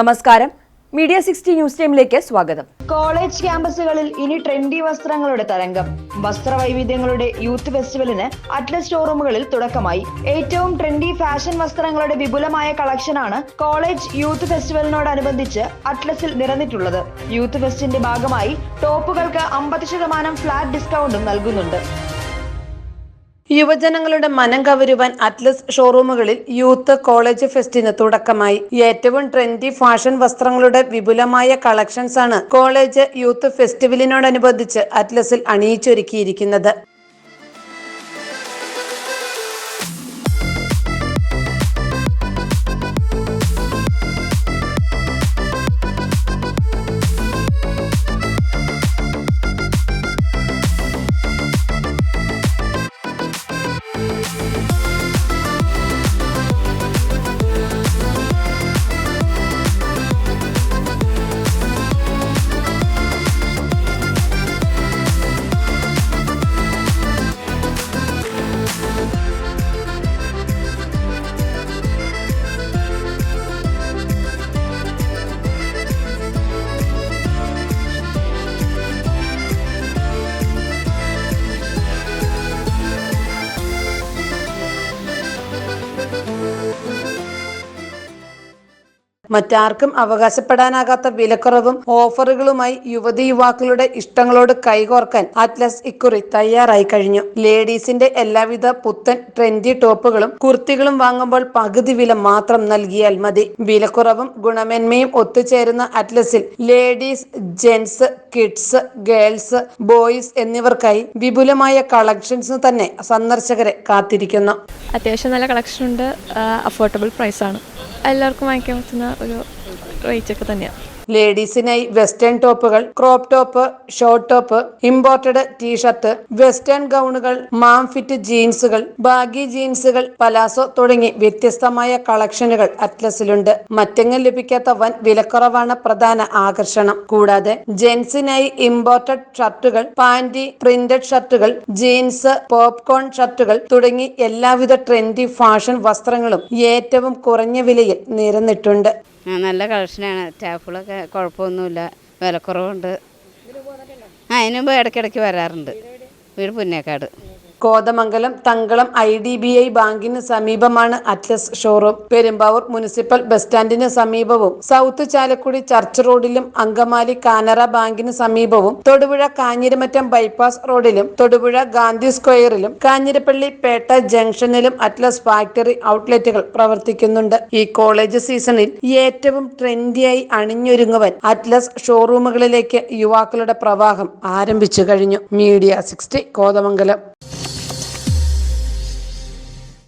നമസ്കാരം. Media sixty news ടൈമിലേക്ക് സ്വാഗതം. കോളേജ് ക്യാമ്പസുകളിൽ ഇനി ട്രെൻഡി വസ്ത്രങ്ങളുടെ തരംഗം. വസ്ത്രവൈവിധ്യങ്ങളുടെ യൂത്ത് ഫെസ്റ്റിവലിന് അറ്റ്ലസ് ഷോറൂമുകളിൽ തുടക്കമായി. ഏറ്റവും ട്രെൻഡി ഫാഷൻ വസ്ത്രങ്ങളുടെ വിപുലമായ കളക്ഷനാണ് കോളേജ് യൂത്ത് ഫെസ്റ്റിവലിനോടനുബന്ധിച്ച് അറ്റ്ലസിൽ നിറഞ്ഞിട്ടുള്ളത്. യൂത്ത് ഫെസ്റ്റിന്റെ ഭാഗമായി ടോപ്പുകൾക്ക് അമ്പത് ശതമാനം ഫ്ലാറ്റ് ഡിസ്കൗണ്ടും നൽകുന്നുണ്ട്. യുവജനങ്ങളുടെ മനം കവരുവാൻ അറ്റ്ലസ് ഷോറൂമുകളിൽ യൂത്ത് കോളേജ് ഫെസ്റ്റിന് തുടക്കമായി. ഏറ്റവും ട്രെൻഡി ഫാഷൻ വസ്ത്രങ്ങളുടെ വിപുലമായ കളക്ഷൻസ് ആണ് കോളേജ് യൂത്ത് ഫെസ്റ്റിവലിനോടനുബന്ധിച്ച് അറ്റ്ലസിൽ അണിയിച്ചൊരുക്കിയിരിക്കുന്നത്. മറ്റാർക്കും അവകാശപ്പെടാനാകാത്ത വിലക്കുറവും ഓഫറുകളുമായി യുവതി യുവാക്കളുടെ ഇഷ്ടങ്ങളോട് കൈകോർക്കാൻ അറ്റ്ലസ് ഇക്കുറി തയ്യാറായി കഴിഞ്ഞു. ലേഡീസിന്റെ എല്ലാവിധ പുത്തൻ ട്രെൻഡി ടോപ്പുകളും കുർത്തികളും വാങ്ങുമ്പോൾ പകുതി വില മാത്രം നൽകിയാൽ മതി. വിലക്കുറവും ഗുണമേന്മയും ഒത്തുചേരുന്ന അറ്റ്ലസിൽ ladies gents kids girls boys എന്നിവർക്കായി വിപുലമായ കളക്ഷൻസ് തന്നെ സന്ദർശകരെ കാത്തിരിക്കുന്നു. അത്യാവശ്യം നല്ല കളക്ഷൻ ഉണ്ട്. അഫോർഡബിൾ പ്രൈസാണ്. എല്ലാവർക്കും വാങ്ങിക്കാൻ പറ്റുന്ന ഒരു റേറ്റ് ഒക്കെ തന്നെയാണ് ലേഡീസിനായി western ടോപ്പുകൾ crop top short top imported t shirt western ഗൗണുകൾ mom fit ജീൻസുകൾ ബാഗി ജീൻസുകൾ പലാസോ തുടങ്ങി വ്യത്യസ്തമായ കളക്ഷനുകൾ അറ്റ്ലസിലുണ്ട്. മറ്റെങ്ങും ലഭിക്കാത്ത വൻ വിലക്കുറവാണ് പ്രധാന ആകർഷണം. കൂടാതെ ജെൻസിനായി ഇമ്പോർട്ടഡ് ഷർട്ടുകൾ പാന്റി പ്രിന്റഡ് ഷർട്ടുകൾ ജീൻസ് പോപ്കോൺ ഷർട്ടുകൾ തുടങ്ങി എല്ലാവിധ ട്രെൻഡി ഫാഷൻ വസ്ത്രങ്ങളും ഏറ്റവും കുറഞ്ഞ വിലയിൽ നിരന്നിട്ടുണ്ട്. നല്ല കളക്ഷനാണ്. സ്റ്റാഫുകളൊക്കെ കുഴപ്പമൊന്നുമില്ല. വിലക്കുറവുണ്ട്. ആ അതിന് ഇടയ്ക്കിടയ്ക്ക് വരാറുണ്ട്. വീട് Punnekkad. Kothamangalam Thankalam I D B I ബാങ്കിന് സമീപമാണ് Atlas showroom. Perumbavoor municipal bus സ്റ്റാൻഡിന് സമീപവും സൗത്ത് ചാലക്കുടി ചർച്ച് റോഡിലും അങ്കമാലി കാനറ ബാങ്കിന് സമീപവും തൊടുപുഴ കാഞ്ഞിരമറ്റം ബൈപ്പാസ് റോഡിലും തൊടുപുഴ ഗാന്ധി സ്ക്വയറിലും കാഞ്ഞിരപ്പള്ളി പേട്ട ജംഗ്ഷനിലും അറ്റ്ലസ് ഫാക്ടറി ഔട്ട്ലെറ്റുകൾ പ്രവർത്തിക്കുന്നുണ്ട്. ഈ കോളേജ് സീസണിൽ ഏറ്റവും ട്രെൻഡിയായി അണിഞ്ഞൊരുങ്ങുവൻ അറ്റ്ലസ് ഷോറൂമുകളിലേക്ക് യുവാക്കളുടെ പ്രവാഹം ആരംഭിച്ചു കഴിഞ്ഞു. Media sixty Kothamangalam.